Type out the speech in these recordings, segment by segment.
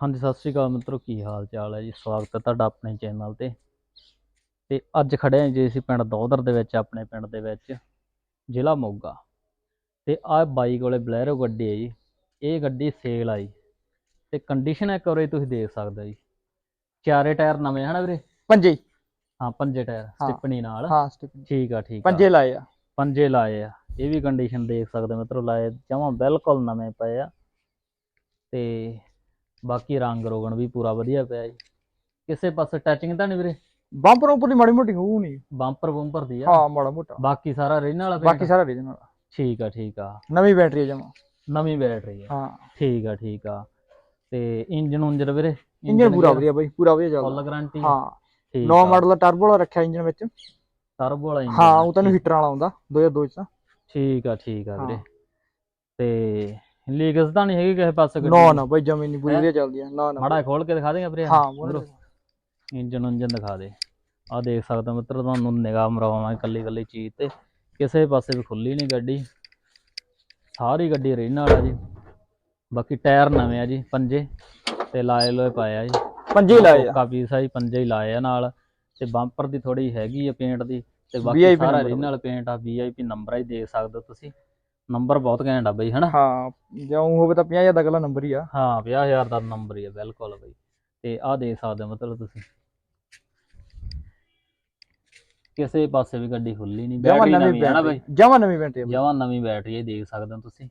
ਹਾਂਜੀ ਸਤਿ ਸ਼੍ਰੀ ਅਕਾਲ ਮਿੱਤਰੋ ਕੀ ਹਾਲ ਚਾਲ ਹੈ ਜੀ? ਸਵਾਗਤ ਹੈ ਤੁਹਾਡਾ ਆਪਣੇ ਚੈਨਲ ਤੇ। ਤੇ ਅੱਜ ਖੜੇ ਹਾਂ ਜੀ ਅਸੀਂ ਪਿੰਡ ਦੌਦਰ ਦੇ ਵਿੱਚ ਆਪਣੇ ਪਿੰਡ ਦੇ ਵਿੱਚ ਜ਼ਿਲ੍ਹਾ ਮੋਗਾ। ਤੇ ਆਹ ਬਾਈ ਕੋਲੇ ਬਲੈਰੋ ਗੱਡੀ ਹੈ ਜੀ। ਇਹ ਗੱਡੀ ਸੇਲ ਆਈ ਤੇ ਕੰਡੀਸ਼ਨ ਇੱਕ ਵਾਰੀ ਤੁਸੀਂ ਦੇਖ ਸਕਦੇ ਹੋ ਜੀ। ਚਾਰੇ ਟਾਇਰ ਨਵੇਂ ਹਨਾ ਵੀਰੇ? ਪੰਜੇ। ਹਾਂ ਪੰਜੇ ਟਾਇਰ ਹਾਂ। ਸਟਿਪਣੀ ਨਾਲ। ਹਾਂ ਸਟਿਪਨੀ। ਠੀਕ ਆ ਠੀਕ ਆ। ਪੰਜੇ ਲਾਏ ਆ। ਪੰਜੇ ਲਾਏ ਆ। ਇਹ ਵੀ ਕੰਡੀਸ਼ਨ ਦੇਖ ਸਕਦੇ ਹੋ ਮਿੱਤਰੋ ਲਾਏ ਜਮਾਂ ਬਿਲਕੁਲ ਨਵੇਂ ਪਏ ਆ। ਤੇ ਬਾਕੀ ਰੰਗ ਰੋਗਣ ਵੀ ਪੂਰਾ ਵਧੀਆ ਪਿਆ ਜੀ। ਕਿਸੇ ਪਾਸੇ ਟੱਚਿੰਗ ਤਾਂ ਨਹੀਂ ਵੀਰੇ? ਬੰਪਰ ਉੱਪਰ ਦੀ ਮਾੜੀ ਮੋਟੀ ਹੋਊ ਨਹੀਂ ਬੰਪਰ ਬੰਪਰ ਦੀ ਆ। ਹਾਂ ਮਾੜਾ ਮੋਟਾ। ਬਾਕੀ ਸਾਰਾ original ਵਾਲਾ ਬਾਕੀ? ਸਾਰਾ ਰੀਜਨਲ ਠੀਕ ਆ ਠੀਕ ਆ। ਨਵੀਂ ਬੈਟਰੀ ਜਮਾ। ਨਵੀਂ ਬੈਟਰੀ ਆ। ਹਾਂ। ਠੀਕ ਆ ਠੀਕ ਆ। ਤੇ ਇੰਜਨ ਉਂਜਨ ਵੀਰੇ? ਇੰਜਨ ਪੂਰਾ ਵਧੀਆ ਬਾਈ ਪੂਰਾ ਵਧੀਆ ਫੁੱਲ ਚੱਲਦਾ ਗਾਰੰਟੀ ਹਾਂ। ਠੀਕ ਨੌ ਮਾਡਲ ਦਾ ਟਰਬੋ ਵਾਲਾ ਰੱਖਿਆ ਇੰਜਨ ਵਿੱਚ। ਟਰਬੋ ਵਾਲਾ ਇੰਜਨ ਹਾਂ ਉਹ ਤੈਨੂੰ ਹੀਟਰ ਵਾਲਾ ਆਉਂਦਾ 2002 ਚ ਠੀਕ ਆ ਠੀਕ ਆ ਵੀਰੇ। ਤੇ ਲੀਕਸ ਤਾਂ ਨਹੀਂ ਹੈਗੀ ਕਿਸੇ ਪਾਸੇ ਗੱਡੀ ਨਾ? ਨਾ ਬਾਈ ਜਮੀ ਨਹੀਂ ਪੂਰੀ? ਵਧੀਆ ਚੱਲਦੀ ਆ। ਨਾ ਨਾ। ਮਾੜਾ ਖੋਲ ਕੇ ਦਿਖਾ ਦੇਗਾ ਵੀਰੇ ਹਾਂ ਮੂਹਰੇ ਇੰਜਨ ਉਂਜਨ ਦਿਖਾ ਦੇ। ਆ ਦੇਖ ਸਕਦਾ ਮਿੱਤਰ ਤੁਹਾਨੂੰ ਨਿਗਾਹ ਮਰਾਵਾਂ ਕੱਲੀ ਕੱਲੀ ਚੀਜ਼ ਤੇ। ਕਿਸੇ ਪਾਸੇ ਵੀ ਖੁੱਲੀ ਨਹੀਂ ਗੱਡੀ। ਸਾਰੀ ਗੱਡੀ original ਆ ਜੀ। ਬਾਕੀ ਟਾਇਰ ਨਵੇਂ ਆ ਜੀ ਪੰਜੇ। ਤੇ ਲਾਏ ਲੋਏ ਪਾਏ ਆ ਜੀ। ਪੰਜੇ ਹੀ ਲਾਏ ਆ। ਕਾਫੀ ਸਾਈ ਪੰਜੇ ਹੀ ਲਾਏ ਆ ਨਾਲ। ਤੇ ਬੰਪਰ ਦੀ ਥੋੜੀ ਹੈਗੀ ਆ ਪੇਂਟ ਦੀ। ਤੇ ਬਾਕੀ VIP ਸਾਰਾ ਆ original ਪੇਂਟ ਆ ਵੀਆਈਪੀ ਨੰਬਰ ਆ ਹੀ ਦੇਖ ਸਕਦੇ ਹੋ ਤੁਸੀਂ। ਨੰਬਰ ਬਹੁਤ ਘੈਂਟ ਆ ਬਈ ਹਨਾ? ਹਾਂ ਜੇ ਊਂ ਹੋਵੇ ਤਾਂ 50000 ਦਾ ਅਗਲਾ ਨੰਬਰ ਹੀ ਆ। ਹਾਂ 50000 ਦਾ ਨੰਬਰ ਹੀ ਆ ਬਿਲਕੁਲ ਬਈ। ਤੇ ਆਹ ਦੇਖ ਸਕਦੇ ਹੋ ਮਤਲਬ ਤੁਸੀਂ। ਕਿਸੇ ਪਾਸੇ ਵੀ ਗੱਡੀ ਖੁੱਲੀ ਨਹੀਂ ਜਮਾ ਬੈਟਰੀ ਨਵੀਂ ਨਵੀਂ ਹੈ ਨਾ ਬਈ। ਬੈਟਰੀ ਜਮਾ ਨਵੀਂ ਬੈਟਰੀ ਆ ਬਾਈ। ਜਮਾਂ ਨਵੀਂ ਬੈਟਰੀ ਹੈ ਦੇਖ ਸਕਦੇ ਹੋ ਤੁਸੀਂ।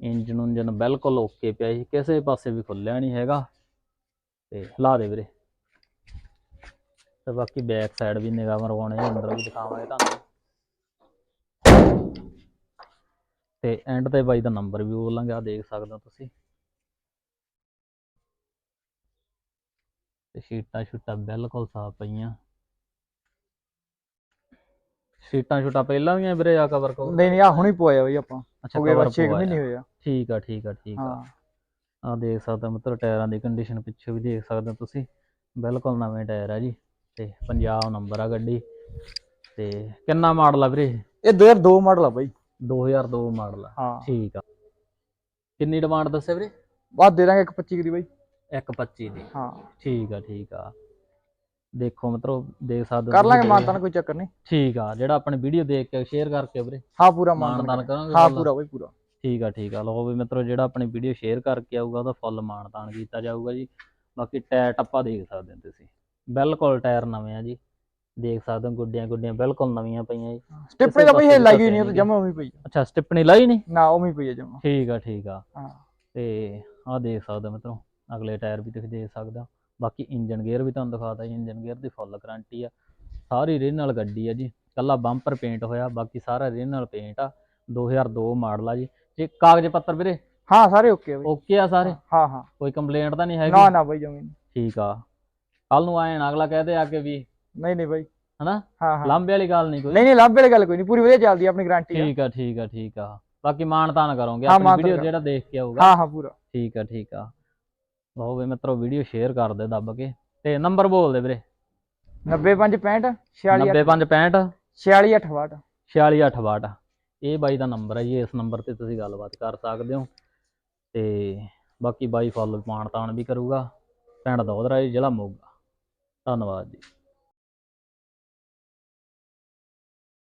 ਇੰਜਨ ਉਂਜਨ ਬਿਲਕੁਲ ਓਕੇ ਪਿਆ ਜੀ ਕਿਸੇ ਪਾਸੇ ਵੀ ਖੁੱਲਿਆ ਨਹੀਂ ਹੈਗਾ। ਤੇ ਲਾ ਦੇ ਵੀਰੇ। ਤੇ ਬਾਕੀ ਬੈਕ ਸਾਈਡ ਵੀ ਨਿਗਾਹ ਮਰਵਾਉਣੇ ਆ, ਅੰਦਰ ਵੀ ਦਿਖਾਵਾਂਗੇ ਤੁਹਾਨੂੰ। ਤੇ ਐਂਡ ਤੇ ਬਾਈ ਦਾ ਨੰਬਰ ਵੀ ਬੋਲਾਂਗੇ ਆ ਦੇਖ ਸਕਦੇ ਹੋ ਤੁਸੀਂ। ਤੇ ਸ਼ੀਟਾਂ ਸ਼ੂਟਾਂ ਬਿਲਕੁਲ ਸਾਫ਼ ਪਈਆਂ। ਸ਼ੀਟਾਂ ਸ਼ੂਟਾਂ ਪਹਿਲਾਂ ਵੀ ਆ ਵੀਰੇ ਆ ਕਵਰ ਕਵਰ ਨਹੀਂ ਨਹੀਂ ਆ ਹੁਣੀ ਪਵਾਇਆ ਬਾਈ ਆਪਾਂ। ਅੱਛਾ ਹੋ ਕਵਰ 6 ਮਹੀਨੇ ਹੋਏ ਆ। ਠੀਕ ਆ ਠੀਕ ਆ ਠੀਕ ਆ। ਆ ਦੇਖ ਸਕਦੇ ਹੋ ਮਿੱਤਰ ਟਾਇਰਾਂ ਦੀ ਕੰਡੀਸ਼ਨ ਪਿੱਛੇ ਵੀ ਦੇਖ ਸਕਦੇ ਹੋ ਤੁਸੀਂ। ਬਿਲਕੁਲ ਨਵੇਂ ਟਾਇਰ ਆ ਜੀ। ਤੇ ਪੰਜਾਬ ਨੰਬਰ ਆ ਗੱਡੀ। ਤੇ ਕਿੰਨਾ ਮਾਡਲ ਆ ਵੀਰੇ ਇਹ? 2002 ਮਾਡਲ ਆ ਬਾਈ। 2002 ਮਾਡਲ ਆ। ਹਾਂ। ਠੀਕ ਆ। ਕਿੰਨੀ ਡਿਮਾਂਡ ਦੱਸੇ ਵੀਰੇ? ਬਾਅਦ ਦੇ ਦਾਂਗੇ 125 ਦੀ ਬਾਈ। 125 ਦੀ। ਹਾਂ। ਠੀਕ ਆ ਠੀਕ ਆ। ਦੇਖੋ ਮਿੱਤਰੋ ਦੇਖ ਸਕਦੇ ਹੋ ਕਰ ਲਾਂਗੇ ਮਾਨਤਾਨ ਕੋਈ ਚੱਕਰ ਨਹੀਂ। ਠੀਕ ਆ ਜਿਹੜਾ ਆਪਣੇ ਵੀਡੀਓ ਦੇਖ ਕੇ ਸ਼ੇਅਰ ਕਰਕੇ ਵੀਰੇ। ਹਾਂ ਪੂਰਾ ਮਾਨਤਾਨ ਕਰਾਂਗੇ। ਹਾਂ? ਪੂਰਾ ਬਾਈ ਪੂਰਾ। ਠੀਕ ਆ ਠੀਕ ਆ। ਲਓ ਵੀ ਮਿੱਤਰੋ ਜਿਹੜਾ ਆਪਣੀ ਵੀਡੀਓ ਸ਼ੇਅਰ ਕਰਕੇ ਆਊਗਾ ਉਹਦਾ ਫੁੱਲ ਮਾਨਤਾਨ ਕੀਤਾ ਜਾਊਗਾ ਜੀ। ਬਾਕੀ ਟਾਇਰ ਟੱਪਾ ਦੇਖ ਸਕਦੇ ਹੋ ਤੁਸੀਂ। ਬਿਲਕੁਲ ਟਾਇਰ ਨਵੇਂ ਆ ਜੀ। ਦੇਖ ਸਕਦੇ ਹੋ ਗੁੱਡੀਆਂ ਗੁੱਡੀਆਂ ਬਿਲਕੁਲ ਨਵੀਆਂ ਪਈਆਂ ਜੀ। ਸਟਿੱਪਣੀ ਤਾਂ ਬਾਈ ਇਹ ਲਾਈ ਤਾਂ ਹੋਈ ਨਹੀਂ ਉਹ ਤਾਂ ਜਮਾ ਉਵੇਂ ਪਈ ਆ। ਅੱਛਾ ਸਟਿਪਣੀ ਲਾਈ ਨਹੀਂ? ਨਾ ਉਵੇਂ ਪਈ ਆ ਜਮਾ। ਠੀਕ ਆ ਠੀਕ ਆ। ਹਾਂ। ਤੇ ਆਹ ਦੇਖ ਸਕਦੇ ਹੋ ਮਿੱਤਰੋ ਅਗਲੇ ਟਾਇਰ ਵੀ ਤੁਸੀਂ ਦੇਖ ਸਕਦੇ ਹੋ। ਬਾਕੀ ਇੰਜਨ ਗੇਅਰ ਵੀ ਤੁਹਾਨੂੰ ਦਿਖਾਤਾ ਜੀ ਇੰਜਨ ਗੇਅਰ ਦੀ ਫੁੱਲ ਗਾਰੰਟੀ ਆ। ਸਾਰੀ ਰੀਜਨਲ ਗੱਡੀ ਆ ਜੀ। ਕੱਲਾ ਬੰਪਰ ਪੇਂਟ ਹੋਇਆ ਬਾਕੀ ਸਾਰਾ ਰੀਜਨਲ ਪੇਂਟ ਆ। 2002 ਮਾਡਲ ਆ ਜੀ। ਜੇ ਕਾਗਜ਼ ਪੱਤਰ ਵੀਰੇ? ਹਾਂ ਸਾਰੇ ਓਕੇ ਆ ਬਾਈ। ਓਕੇ ਆ ਸਾਰੇ? ਹਾਂ ਹਾਂ ਕੋਈ ਕੰਪਲੇਂਟ ਤਾਂ ਨਹੀਂ ਹੈਗੀ? ਨਾ ਨਾ ਬਾਈ ਜਮੀ ਨਹੀਂ। ਠੀਕ ਆ। ਕੱਲ ਨੂੰ ਆਏ ਨਾ ਅਗਲਾ ਕਹਦੇ ਆ ਕੇ ਵੀ ਨਹੀਂ ਨਹੀਂ ਬਾਈ। ਹਨਾ? ਹਾਂ ਹਾਂ। ਲਾਂਬੇ ਵਾਲੀ ਗੱਲ ਨਹੀਂ ਕੋਈ। ਨਹੀਂ ਨਹੀਂ ਲਾਭ ਵਾਲੀ ਗੱਲ ਕੋਈ ਨਹੀਂ ਪੂਰੀ ਵਧੀਆ ਚੱਲਦੀ ਆਪਣੀ ਗਾਰੰਟੀ ਆ। ਠੀਕ ਆ ਠੀਕ ਆ ਠੀਕ ਆ। ਬਾਕੀ ਮਾਣ ਤਾਨ ਕਰੋਗੇ ਆਪਣੀ ਵੀਡੀਓ ਜਿਹੜਾ ਦੇਖ ਕੇ ਆਊਗਾ। ਹਾਂ ਹਾਂ ਪੂਰਾ। ਠੀਕ ਆ ਠੀਕ ਆ। ਲਓ ਵੀ ਮਿੱਤਰੋ ਵੀਡੀਓ ਸ਼ੇਅਰ ਕਰ ਦੇ ਦੱਬ ਕੇ। ਤੇ ਨੰਬਰ ਬੋਲ ਦੇ ਵੀਰੇ। 9565 46 9565 46 46862 ਇਹ ਬਾਈ ਦਾ ਨੰਬਰ ਹੈ ਜੀ ਇਸ ਨੰਬਰ ਤੇ ਤੁਸੀਂ ਗੱਲਬਾਤ ਕਰ ਸਕਦੇ ਹੋ। ਤੇ ਬਾਕੀ ਬਾਈ ਫੁੱਲ ਮਾਣ ਤਾਣ ਵੀ ਕਰੂਗਾ। ਪਿੰਡ ਦੌਦਰਾ ਜ਼ਿਲ੍ਹਾ ਮੋਗਾ। ਧੰਨਵਾਦ ਜੀ।